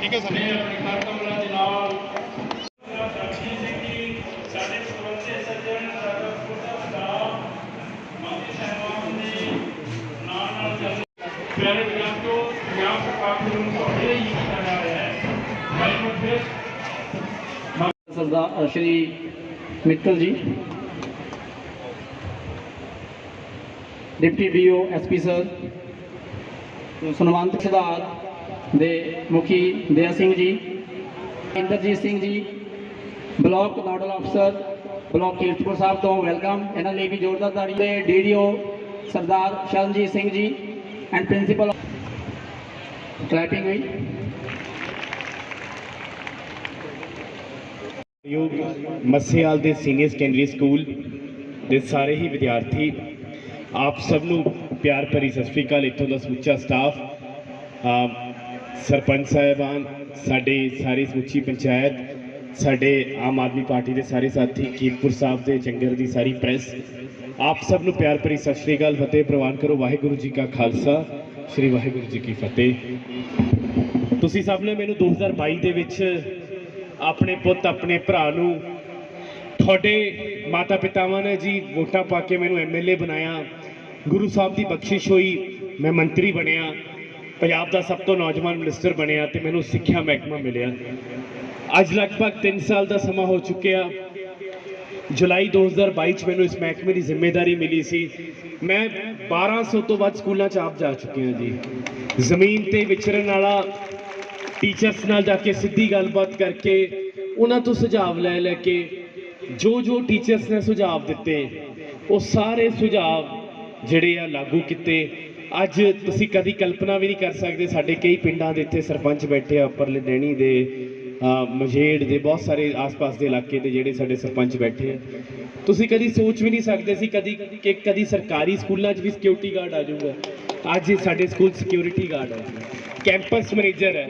ਠੀਕ ਹੈ ਸਰ ਨੇ ਆਪਣੀ ਕਰਤਵਲਾ ਦੇ ਨਾਲ ਸਾਡੀ ਸਿੰਘ ਸਾਡੇ ਸਰਵੰਤੇ ਸੱਜਣ ਸਾਡਾ ਪੂਰਾ ਸਟਾਫ ਮੰਤਰੀ ਸਾਹਿਬਾਨ ਨੇ ਨਾਲ ਨਾਲ ਚੱਲ ਪਿਆਰੇ ਵਿਦਿਆਰਥੀਓ ਪੰਜਾਬ ਸਰਕਾਰ ਨੂੰ ਤੁਹਾਡੇ ਦੇ ਮੁਖੀ ਦਇਆ ਸਿੰਘ ਜੀ, ਇੰਦਰਜੀਤ ਸਿੰਘ ਜੀ, ਬਲਾਕ ਨੋਡਲ ਅਫਸਰ, ਬਲਾਕ ਕੀਰਤਪੁਰ ਸਾਹਿਬ ਤੋਂ ਵੈਲਕਮ। ਇਹਨਾਂ ਲਈ ਵੀ ਜ਼ੋਰਦਾਰ ਤਾੜੀ ਦੇ DDO Sardar Sharanjit Singh ji and principal clapping ਹੋਈ। ਯੋਗ ਮੱਸੇਵਾਲ ਦੇ ਸੀਨੀਅਰ ਸੈਕੰਡਰੀ ਸਕੂਲ ਦੇ ਸਾਰੇ ਹੀ ਵਿਦਿਆਰਥੀ, ਆਪ ਸਭ ਨੂੰ ਪਿਆਰ ਭਰੀ ਸਤਿ ਸ਼੍ਰੀ ਅਕਾਲ। ਇੱਥੋਂ ਦਾ ਸਮੁੱਚਾ ਸਟਾਫ ਸਰਪੰਚ ਸਾਹਿਬਾਨ, ਸਾਡੇ ਸਾਰੀ ਸਮੁੱਚੀ ਪੰਚਾਇਤ, ਸਾਡੇ ਆਮ ਆਦਮੀ ਪਾਰਟੀ ਦੇ ਸਾਰੇ ਸਾਥੀ, ਕੀਰਤਪੁਰ ਸਾਹਿਬ ਦੇ ਜੰਗਰ ਦੀ ਸਾਰੀ ਪ੍ਰੈਸ ਆਪ ਸਭ ਨੂੰ ਪਿਆਰ ਭਰੀ ਸਤਿ ਸ਼੍ਰੀ ਅਕਾਲ, ਫਤਿਹ ਪ੍ਰਵਾਨ ਕਰੋ, ਵਾਹਿਗੁਰੂ ਜੀ ਕਾ ਖਾਲਸਾ, ਸ੍ਰੀ ਵਾਹਿਗੁਰੂ ਜੀ ਕੀ ਫਤਿਹ। ਤੁਸੀਂ ਸਭ ਨੇ ਮੈਨੂੰ 2022 ਦੇ ਵਿੱਚ ਆਪਣੇ ਪੁੱਤ, ਆਪਣੇ ਭਰਾ ਨੂੰ, ਤੁਹਾਡੇ ਮਾਤਾ ਪਿਤਾਵਾਂ ਨੇ ਜੀ ਵੋਟਾਂ ਪਾ ਕੇ ਮੈਨੂੰ ਐਮਐਲਏ ਬਣਾਇਆ। ਗੁਰੂ ਸਾਹਿਬ ਦੀ ਬਖਸ਼ਿਸ਼ ਹੋਈ, ਮੈਂ ਮੰਤਰੀ ਬਣਿਆ। ਪੰਜਾਬ ਦਾ ਸਭ ਤੋਂ ਨੌਜਵਾਨ ਮਿਨਿਸਟਰ ਬਣਿਆ ਤੇ ਮੈਨੂੰ ਸਿੱਖਿਆ ਮਹਿਕਮਾ ਮਿਲਿਆ। ਅੱਜ ਲਗਭਗ 3 ਸਾਲ ਦਾ ਸਮਾਂ ਹੋ ਚੁੱਕਿਆ। ਜੁਲਾਈ 2022 ਚ ਮੈਨੂੰ ਇਸ ਮਹਿਕਮੇ ਦੀ ਜ਼ਿੰਮੇਵਾਰੀ ਮਿਲੀ ਸੀ। ਮੈਂ 1200 ਤੋਂ ਵੱਧ ਸਕੂਲਾਂ ਚ ਆਪ ਜਾ ਚੁੱਕਿਆ ਜੀ। ਜ਼ਮੀਨ ਤੇ ਵਿਚਰਨ ਵਾਲਾ ਟੀਚਰਸ ਨਾਲ ਜਾ ਕੇ ਸਿੱਧੀ ਗੱਲਬਾਤ ਕਰਕੇ ਉਹਨਾਂ ਤੋਂ ਸੁਝਾਅ ਲੈ ਲੈ ਕੇ ਜੋ ਜੋ ਟੀਚਰਸ ਨੇ ਸੁਝਾਅ ਦਿੱਤੇ, ਉਹ ਸਾਰੇ ਸੁਝਾਅ ਜਿਹੜੇ ਆ ਲਾਗੂ ਕੀਤੇ। ਅੱਜ ਤੁਸੀਂ ਕਦੀ ਕਲਪਨਾ ਵੀ ਨਹੀਂ ਕਰ ਸਕਦੇ ਸਾਡੇ ਕਈ ਪਿੰਡਾਂ ਦੇ ਇੱਥੇ ਸਰਪੰਚ ਬੈਠੇ ਆ ਉੱਪਰਲੇ ਡੈਣੀ ਦੇ ਅ, ਮਝੇੜ ਦੇ ਬਹੁਤ ਸਾਰੇ ਆਸ-ਪਾਸ ਦੇ ਇਲਾਕੇ ਦੇ ਜਿਹੜੇ ਸਾਡੇ ਸਰਪੰਚ ਬੈਠੇ ਆ। ਤੁਸੀਂ ਕਦੀ ਸੋਚ ਵੀ ਨਹੀਂ ਸਕਦੇ ਸੀ ਕਦੀ ਕਿ ਕਦੀ ਸਰਕਾਰੀ ਸਕੂਲਾਂ 'ਚ ਵੀ ਸਿਕਿਉਰਿਟੀ ਗਾਰਡ ਆ ਜਾਊਗਾ। ਅੱਜ ਸਾਡੇ ਸਕੂਲ ਸਿਕਿਉਰਿਟੀ ਗਾਰਡ ਹੈ ਕੈਂਪਸ ਮੈਨੇਜਰ ਹੈ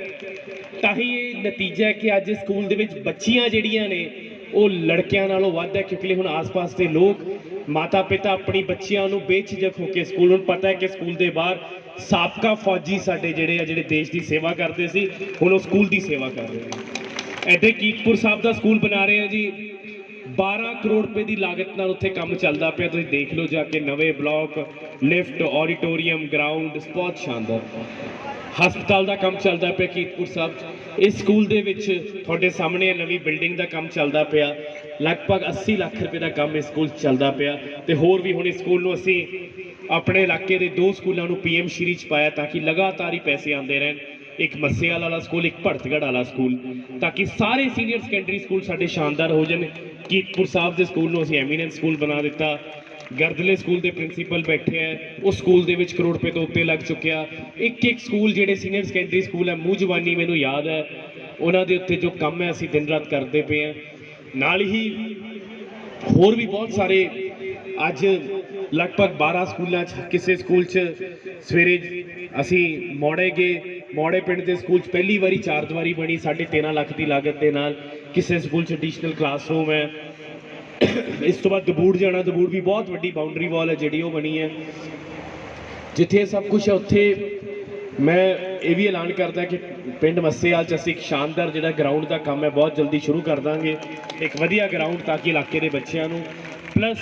ਤਾਂ ਹੀ ਇਹ ਨਤੀਜਾ ਹੈ ਕਿ ਅੱਜ ਸਕੂਲ ਦੇ ਵਿੱਚ ਬੱਚੀਆਂ ਜਿਹੜੀਆਂ ਨੇ ਉਹ ਲੜਕਿਆਂ ਨਾਲੋਂ ਵੱਧ ਹੈ ਕਿਉਂਕਿ ਹੁਣ ਆਸ-ਪਾਸ ਦੇ ਲੋਕ ਮਾਤਾ ਪਿਤਾ ਆਪਣੀ ਬੱਚਿਆਂ ਨੂੰ ਬੇਝਿਜਕ ਹੋ ਕੇ ਸਕੂਲ ਨੂੰ ਪਤਾ ਹੈ ਕਿ ਸਕੂਲ ਦੇ ਬਾਹਰ ਸਾਬਕਾ ਫੌਜੀ ਸਾਡੇ ਜਿਹੜੇ ਆ, ਜਿਹੜੇ ਦੇਸ਼ ਦੀ ਸੇਵਾ ਕਰਦੇ ਸੀ, ਹੁਣ ਉਹ ਸਕੂਲ ਦੀ ਸੇਵਾ ਕਰ ਰਹੇ ਨੇ। ਇੱਥੇ ਕੀਰਤਪੁਰ ਸਾਹਿਬ ਦਾ ਸਕੂਲ ਬਣਾ ਰਹੇ ਆ ਜੀ। 12 ਕਰੋੜ ਰੁਪਏ ਦੀ ਲਾਗਤ ਨਾਲ ਉੱਥੇ ਕੰਮ ਚੱਲਦਾ ਪਿਆ, ਤੁਸੀਂ ਦੇਖ ਲਓ ਜਾ ਕੇ ਨਵੇਂ ਬਲਾਕ, ਲਿਫਟ, ਆਡੀਟੋਰੀਅਮ, ਗਰਾਊਂਡ, ਬਹੁਤ ਸ਼ਾਨਦਾਰ। ਹਸਪਤਾਲ ਦਾ ਕੰਮ ਚੱਲਦਾ ਪਿਆ ਕੀਰਤਪੁਰ ਸਾਹਿਬ 'ਚ। ਇਸ ਸਕੂਲ ਦੇ ਵਿੱਚ ਤੁਹਾਡੇ ਸਾਹਮਣੇ ਨਵੀਂ ਬਿਲਡਿੰਗ ਦਾ ਕੰਮ ਚੱਲਦਾ ਪਿਆ। ਲਗਭਗ 80 ਲੱਖ ਰੁਪਏ ਦਾ ਕੰਮ ਇਸ ਸਕੂਲ 'ਚ ਚੱਲਦਾ ਪਿਆ ਤੇ ਹੋਰ ਵੀ ਹੁਣ ਇਸ ਸਕੂਲ ਨੂੰ ਅਸੀਂ ਆਪਣੇ ਇਲਾਕੇ ਦੇ ਦੋ ਸਕੂਲਾਂ ਨੂੰ ਪੀਐਮ ਸ਼੍ਰੀ 'ਚ ਪਾਇਆ ਤਾਂ ਕਿ ਲਗਾਤਾਰ ਹੀ ਪੈਸੇ ਆਉਂਦੇ ਰਹਿਣ। ਇੱਕ ਮੱਸਿਆਲ ਵਾਲਾ ਸਕੂਲ, ਇੱਕ ਭਰਤਗੜ੍ਹ ਵਾਲਾ ਸਕੂਲ ਤਾਂ ਕਿ ਸਾਰੇ ਸੀਨੀਅਰ ਸੈਕੰਡਰੀ ਸਕੂਲ ਸਾਡੇ ਸ਼ਾਨਦਾਰ ਹੋ ਜਾਣ। ਕੀਰਤਪੁਰ ਸਾਹਿਬ ਦੇ ਸਕੂਲ ਨੂੰ ਅਸੀਂ ਐਮੀਨੈਂਸ ਸਕੂਲ ਬਣਾ ਦਿੱਤਾ। ਗਰਦਲੇ ਸਕੂਲ ਦੇ ਪ੍ਰਿੰਸੀਪਲ ਬੈਠੇ ਆ। ਉਸ ਸਕੂਲ ਦੇ ਵਿੱਚ ਕਰੋੜ ਰੁਪਏ ਤੋਂ ਉੱਤੇ ਲੱਗ ਚੁੱਕਿਆ। ਇੱਕ ਇੱਕ ਸਕੂਲ ਜਿਹੜੇ ਸੀਨੀਅਰ ਸੈਕੰਡਰੀ ਸਕੂਲ ਹੈ ਮੂੰਹ ਜਵਾਨੀ ਮੈਨੂੰ ਯਾਦ ਹੈ ਉਹਨਾਂ ਦੇ ਉੱਤੇ ਜੋ ਕੰਮ ਹੈ ਅਸੀਂ ਦਿਨ ਰਾਤ ਕਰਦੇ ਪਏ ਆ। ਨਾਲ ਹੀ ਹੋਰ ਵੀ ਬਹੁਤ ਸਾਰੇ ਅੱਜ ਲਗਭਗ 12 ਸਕੂਲਾਂ 'ਚ, ਕਿਸੇ ਸਕੂਲ 'ਚ ਸਵੇਰੇ ਅਸੀਂ ਮੋੜੇ ਗਏ। ਮੋੜੇ ਪਿੰਡ ਦੇ ਸਕੂਲ 'ਚ ਪਹਿਲੀ ਵਾਰੀ ਚਾਰ ਦੀਵਾਰੀ ਬਣੀ 13.5 ਲੱਖ ਦੀ ਲਾਗਤ ਦੇ ਨਾਲ। ਕਿਸੇ ਸਕੂਲ 'ਚ ਐਡੀਸ਼ਨਲ ਕਲਾਸਰੂਮ ਹੈ। ਇਸ ਤੋਂ ਬਾਅਦ ਦਬੂੜ ਜਾਣਾ, ਦਬੂੜ ਵੀ ਬਹੁਤ ਵੱਡੀ ਬਾਉਂਡਰੀ ਵਾਲ ਹੈ ਜਿਹੜੀ ਉਹ ਬਣੀ ਹੈ। ਜਿੱਥੇ ਇਹ ਸਭ ਕੁਝ ਹੈ, ਉੱਥੇ ਮੈਂ ਇਹ ਵੀ ਐਲਾਨ ਕਰਦਾ ਕਿ ਪਿੰਡ ਮੱਸੇਵਾਲ ਚ ਅਸੀਂ ਇੱਕ ਸ਼ਾਨਦਾਰ ਜਿਹੜਾ ਗਰਾਊਂਡ ਦਾ ਕੰਮ ਹੈ, ਬਹੁਤ ਜਲਦੀ ਸ਼ੁਰੂ ਕਰ ਦਾਂਗੇ। ਇੱਕ ਵਧੀਆ ਗਰਾਊਂਡ ਤਾਂ ਕਿ ਇਲਾਕੇ ਦੇ ਬੱਚਿਆਂ ਨੂੰ। ਪਲੱਸ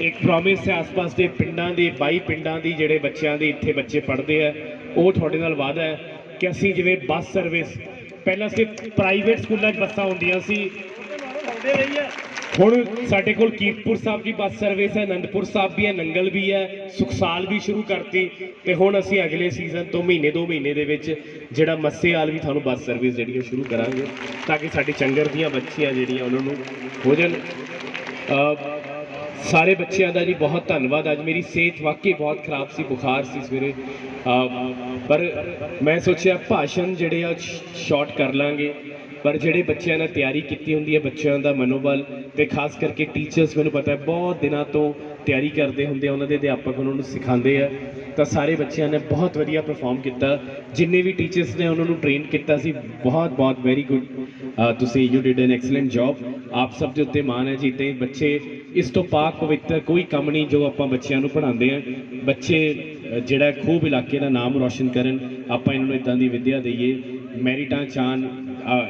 ਇੱਕ ਪ੍ਰੋਮਿਸ ਹੈ, ਆਸ-ਪਾਸ ਦੇ ਪਿੰਡਾਂ ਦੇ 22 ਪਿੰਡਾਂ ਦੀ ਜਿਹੜੇ ਬੱਚਿਆਂ ਦੇ ਇੱਥੇ ਬੱਚੇ ਪੜ੍ਹਦੇ ਆ, ਉਹ ਤੁਹਾਡੇ ਨਾਲ ਵਾਅਦਾ ਹੈ ਕਿ ਅਸੀਂ ਜਿਵੇਂ ਬੱਸ ਸਰਵਿਸ ਪਹਿਲਾਂ ਸਿਰਫ ਪ੍ਰਾਈਵੇਟ ਸਕੂਲਾਂ 'ਚ ਬੱਸਾਂ ਹੁੰਦੀਆਂ ਸੀ। ਹੁਣ ਸਾਡੇ ਕੋਲ ਕੀਰਤਪੁਰ ਸਾਹਿਬ ਦੀ ਬੱਸ ਸਰਵਿਸ ਹੈ, ਅਨੰਦਪੁਰ ਸਾਹਿਬ ਵੀ ਹੈ, ਨੰਗਲ ਵੀ ਹੈ, ਸੁਖਸਾਲ ਵੀ ਸ਼ੁਰੂ ਕਰਤੀ ਤੇ ਹੁਣ ਅਸੀਂ ਅਗਲੇ ਸੀਜ਼ਨ ਤੋਂ ਮਹੀਨੇ ਦੋ ਮਹੀਨੇ ਦੇ ਵਿੱਚ ਜਿਹੜਾ ਮੱਸੇਵਾਲ ਵੀ ਤੁਹਾਨੂੰ ਬੱਸ ਸਰਵਿਸ ਜਿਹੜੀ ਹੈ ਸ਼ੁਰੂ ਕਰਾਂਗੇ ਤਾਂ ਕਿ ਸਾਡੇ ਚੰਗਰ ਦੀਆਂ ਬੱਚੀਆਂ ਜਿਹੜੀਆਂ ਉਹਨਾਂ ਨੂੰ ਹੋ ਜਾਣ। ਸਾਰੇ ਬੱਚਿਆਂ ਦਾ ਜੀ ਬਹੁਤ ਧੰਨਵਾਦ। ਅੱਜ ਮੇਰੀ ਸਿਹਤ ਵਾਕਈ ਬਹੁਤ ਖਰਾਬ ਸੀ, ਬੁਖਾਰ ਸੀ ਸਵੇਰੇ। ਪਰ ਮੈਂ ਸੋਚਿਆ ਭਾਸ਼ਣ ਜਿਹੜੇ ਆ ਸ਼ਾਰਟ ਕਰ ਲਾਂਗੇ। ਪਰ ਜਿਹੜੇ ਬੱਚਿਆਂ ਨੇ ਤਿਆਰੀ ਕੀਤੀ ਹੁੰਦੀ ਹੈ, ਬੱਚਿਆਂ ਦਾ ਮਨੋਬਲ ਤੇ ਖਾਸ ਕਰਕੇ ਟੀਚਰਸ ਮੈਨੂੰ ਪਤਾ ਹੈ, ਬਹੁਤ ਦਿਨਾਂ ਤੋਂ ਤਿਆਰੀ ਕਰਦੇ ਹੁੰਦੇ ਆ, ਉਹਨਾਂ ਦੇ ਅਧਿਆਪਕ ਉਹਨਾਂ ਨੂੰ ਸਿਖਾਉਂਦੇ ਆ। ਤਾਂ ਸਾਰੇ ਬੱਚਿਆਂ ਨੇ ਬਹੁਤ ਵਧੀਆ ਪਰਫਾਰਮ ਕੀਤਾ। ਜਿੰਨੇ ਵੀ ਟੀਚਰਸ ਨੇ ਉਹਨਾਂ ਨੂੰ ਟ੍ਰੇਨ ਕੀਤਾ ਸੀ, ਬਹੁਤ ਬਹੁਤ ਵੈਰੀ ਗੁੱਡ ਤੁਸੀਂ you did an excellent job ਆਪ ਸਭ ਦੇ ਉੱਤੇ ਮਾਣ ਹੈ ਜੀ। ਤੇ ਬੱਚੇ ਇਸ ਤੋਂ ਪਾਕ ਪਵਿੱਤਰ ਕੋਈ ਕੰਮ ਨਹੀਂ ਜੋ ਆਪਾਂ ਬੱਚਿਆਂ ਨੂੰ ਪੜ੍ਹਾਉਂਦੇ ਆ। ਬੱਚੇ ਜਿਹੜਾ ਖੂਬ ਇਲਾਕੇ ਦਾ ਨਾਮ ਰੌਸ਼ਨ ਕਰਨ, ਆਪਾਂ ਇਹਨਾਂ ਨੂੰ ਇਦਾਂ ਦੀ ਵਿੱਦਿਆ ਦਈਏ। ਮੈਰਿਟਾਂ ਚਾਨ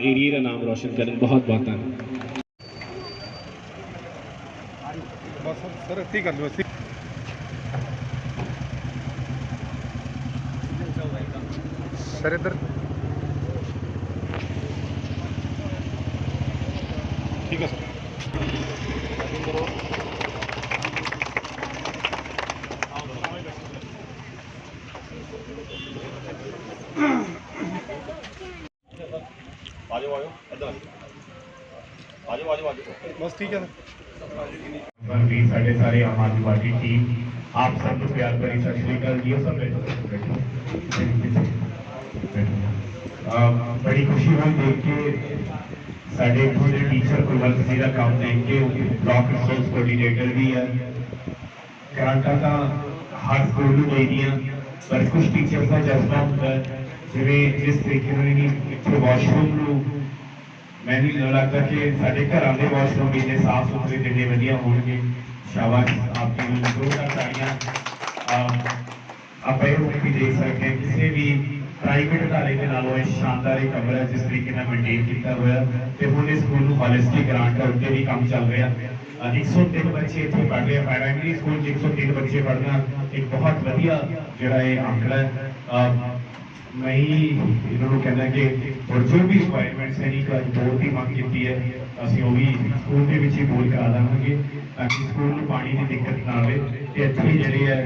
ਏਰੀਏ ਦਾ ਨਾਮ ਰੋਸ਼ਨ ਕਰਨ ਬਹੁਤ ਬਹੁਤ ਧੰਨਵਾਦ ਬਸ ਸਰ ਇੱਥੇ ਹੀ ਕਰ ਲਓ ਇੱਥੇ ਸਰ ਇੱਧਰ ਠੀਕ ਹੈ ਸਰ ਬਸ ਠੀਕ ਹੈ ਸਰ ਪਰ ਵੀ ਸਾਡੇ ਸਾਰੇ ਆਮ ਆਦਮੀ ਪਾਰਟੀ ਟੀਮ ਆਪ ਸਭ ਨੂੰ ਪਿਆਰ ਭਰੀ ਸਤਿ ਸ਼੍ਰੀ ਅਕਾਲ ਜੀ ਉਹ ਸਭ ਬੈਠੋ ਬੈਠੋ ਅਹ ਬੜੀ ਖੁਸ਼ੀ ਹੋਈ ਦੇਖ ਕੇ ਸਾਡੇ ਇੱਥੋਂ ਦੇ ਟੀਚਰ ਕੁਲਵੰਤ ਜੀ ਦਾ ਕੰਮ ਦੇਖ ਕੇ ਉਹ ਬਲਾਕ ਰਿਸੋਰਸ ਕੋਆਰਡੀਨੇਟਰ ਵੀ ਹੈ ਗ੍ਰਾਂਟਾਂ ਤਾਂ ਹਰ ਸਕੂਲ ਨੂੰ ਚਾਹੀਦੀਆਂ ਪਰ ਕੁਝ ਟੀਚਰਸ ਦਾ ਜਜ਼ਬਾ ਹੁੰਦਾ ਹੈ, ਜਿਵੇਂ ਜਿਸ ਤਰੀਕੇ ਨਾਲ ਇਹਨੀ ਇੱਥੇ ਵਾਸ਼ਰੂਮ ਨੂੰ ਮੈਨੂੰ ਨਹੀਂ ਲੱਗਦਾ ਕਿ ਸਾਡੇ ਘਰਾਂ ਦੇ ਵਾਸ਼ਰੂਮ ਵੀ ਇੰਨੇ ਸਾਫ਼ ਸੁਥਰੇ ਤੇ ਵਧੀਆ ਹੋਣਗੇ। ਸ਼ਾਬਾਸ਼, ਆਪ ਜੀ ਨੂੰ ਦੋ ਤਾੜੀਆਂ। ਆਪਾਂ ਇਹ ਵੀ ਦੇਖ ਸਕਦੇ ਕਿਸੇ ਵੀ ਪ੍ਰਾਈਵੇਟ ਅਦਾਰੇ ਦੇ ਨਾਲੋਂ ਇਹ ਸ਼ਾਨਦਾਰ ਇਹ ਕਮਰਾ ਜਿਸ ਤਰੀਕੇ ਨਾਲ ਮੇਨਟੇਨ ਕੀਤਾ ਹੋਇਆ ਤੇ ਹੁਣ ਇਸ ਸਕੂਲ ਨੂੰ ਹਾਲਿਸਟਿਕ ਗ੍ਰਾਂਟ ਹੈ ਉੱਤੇ ਵੀ ਕੰਮ ਚੱਲ ਰਿਹਾ। 103 ਬੱਚੇ ਇੱਥੇ ਪੜ੍ਹ ਰਹੇ ਆ। ਪ੍ਰਾਇਮਰੀ ਸਕੂਲ 103 ਬੱਚੇ ਪੜ੍ਹਨਾ ਇੱਕ ਬਹੁਤ ਵਧੀਆ ਜਿਹੜਾ ਇਹ ਆંકੜਾ ਹੈ। ਮੈਂ ਇਹਨਾਂ ਨੂੰ ਕਹਿੰਦਾ ਕਿ ਹੋਰ ਜੋ ਵੀ ਰਿਕੁਆਇਰਮੈਂਟਸ ਹੈ ਹੈ। ਅਸੀਂ ਉਹ ਵੀ ਸਕੂਲ ਦੇ ਵਿੱਚ ਹੀ ਬੋਲ ਕਰਾ ਦਾਂਗੇ ਤਾਂ ਕਿ ਸਕੂਲ ਨੂੰ ਪਾਣੀ ਦੀ ਦਿੱਕਤ ਨਾ ਆਵੇ। ਤੇ ਇੱਥੇ ਜਿਹੜੇ ਹੈ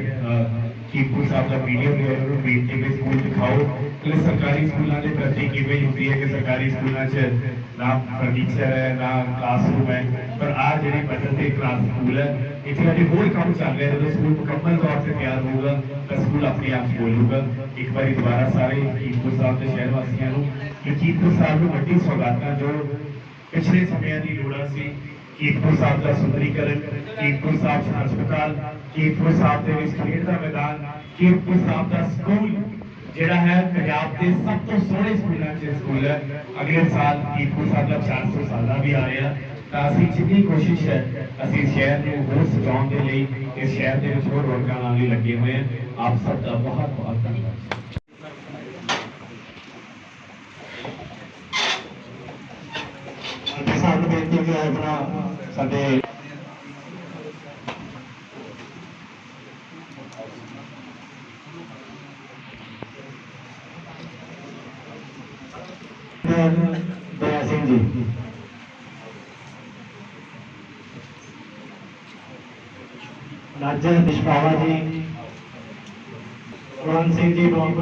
ਕੀਪੂ ਸਾਹਿਬ ਦਾ ਵੀਡੀਓ ਹੈ, ਉਹਨੂੰ ਬੇਨਤੀ ਵੀ ਸਕੂਲ ਦਿਖਾਓ। ਕਿ ਸਰਕਾਰੀ ਸਕੂਲਾਂ ਦੇ ਪ੍ਰਤੀ ਕਿਵੇਂ ਹੁੰਦੀ ਹੈ ਕਿ ਸਰਕਾਰੀ ਸਕੂਲਾਂ 'ਚ ਨਾ ਫਰਨੀਚਰ ਹੈ, ਨਾ ਕਲਾਸਰੂਮ ਹੈ। ਪਰ ਆ ਜਿਹੜੇ ਬਦਲ ਕਲਾਸ ਸਕੂਲ ਹੈ, ਇੱਥੇ ਅਜੇ ਹੋਰ ਕੰਮ ਚੱਲ ਰਿਹਾ। ਜਦੋਂ ਸਕੂਲ ਮੁਕੰਮਲ ਤੌਰ ਤੇ ਤਿਆਰ ਹੋਊਗਾ, ਤਾਂ ਸਕੂਲ ਆਪਣੇ ਆਪ ਬੋਲੂਗਾ ਇੱਕ ਵਾਰੀ ਦੁਬਾਰਾ ਸਾਰੇ ਕੀਪੂ ਸਾਹਿਬ ਦੇ ਸ਼ਹਿਰ ਵਾਸੀਆਂ ਨੂੰ ਕਿ ਕੀਪੂ ਸਾਹਿਬ ਨੂੰ ਵੱਡੀ ਸੌਗਾਤਾਂ ਜੋ ਪਿਛਲੇ ਸਮਿਆਂ ਦੀ ਲੋੜਾਂ ਸੀ ਕੀਰਤਪੁਰ ਸਾਹਿਬ ਦਾ ਸੁੰਦਰੀਕਰਨ, ਕੀਰਤਪੁਰ ਸਾਹਿਬ ਹਸਪਤਾਲ, ਕੀਰਤਪੁਰ ਸਾਹਿਬ ਦੇ ਵਿੱਚ ਖੇਡ ਦਾ ਮੈਦਾਨ, ਕੀਰਤਪੁਰ ਸਾਹਿਬ ਦਾ ਸਕੂਲ, ਜਿਹੜਾ ਹੈ ਪੰਜਾਬ ਦੇ ਸਭ ਤੋਂ ਸੋਹਣੇ ਸਕੂਲਾਂ 'ਚ ਸਕੂਲ ਹੈ। ਅਗਲੇ ਸਾਲ ਕੀਰਤਪੁਰ ਸਾਹਿਬ ਦਾ 400 ਸਾਲਾ ਵੀ ਆ ਰਿਹਾ। ਤਾਂ ਅਸੀਂ ਜਿੰਨੀ ਕੋਸ਼ਿਸ਼ ਹੈ, ਅਸੀਂ ਸ਼ਹਿਰ ਨੂੰ ਹੋਰ ਸਜਾਉਣ ਦੇ ਲਈ, ਇਸ ਸ਼ਹਿਰ ਦੇ ਵਿੱਚ ਹੋਰ ਰੌਣਕਾਂ ਲਾਉਣ ਲਈ ਲੱਗੇ ਹੋਏ ਹਾਂ। ਆਪ ਸਭ ਦਾ ਬਹੁਤ ਬਹੁਤ ਧੰਨਵਾਦ ਸਾਨੂੰ ਬੇਨਤੀ ਹੈ ਕਿ ਆਪਣਾ ਸਾਡੇ ਦਇਆ ਸਿੰਘ ਜੀ। ਨਾਜਰ ਨਿਸ਼ਪਾਵਾ ਜੀ ਕੁਲਵੰਤ ਸਿੰਘ ਜੀ ਬਲਾਕ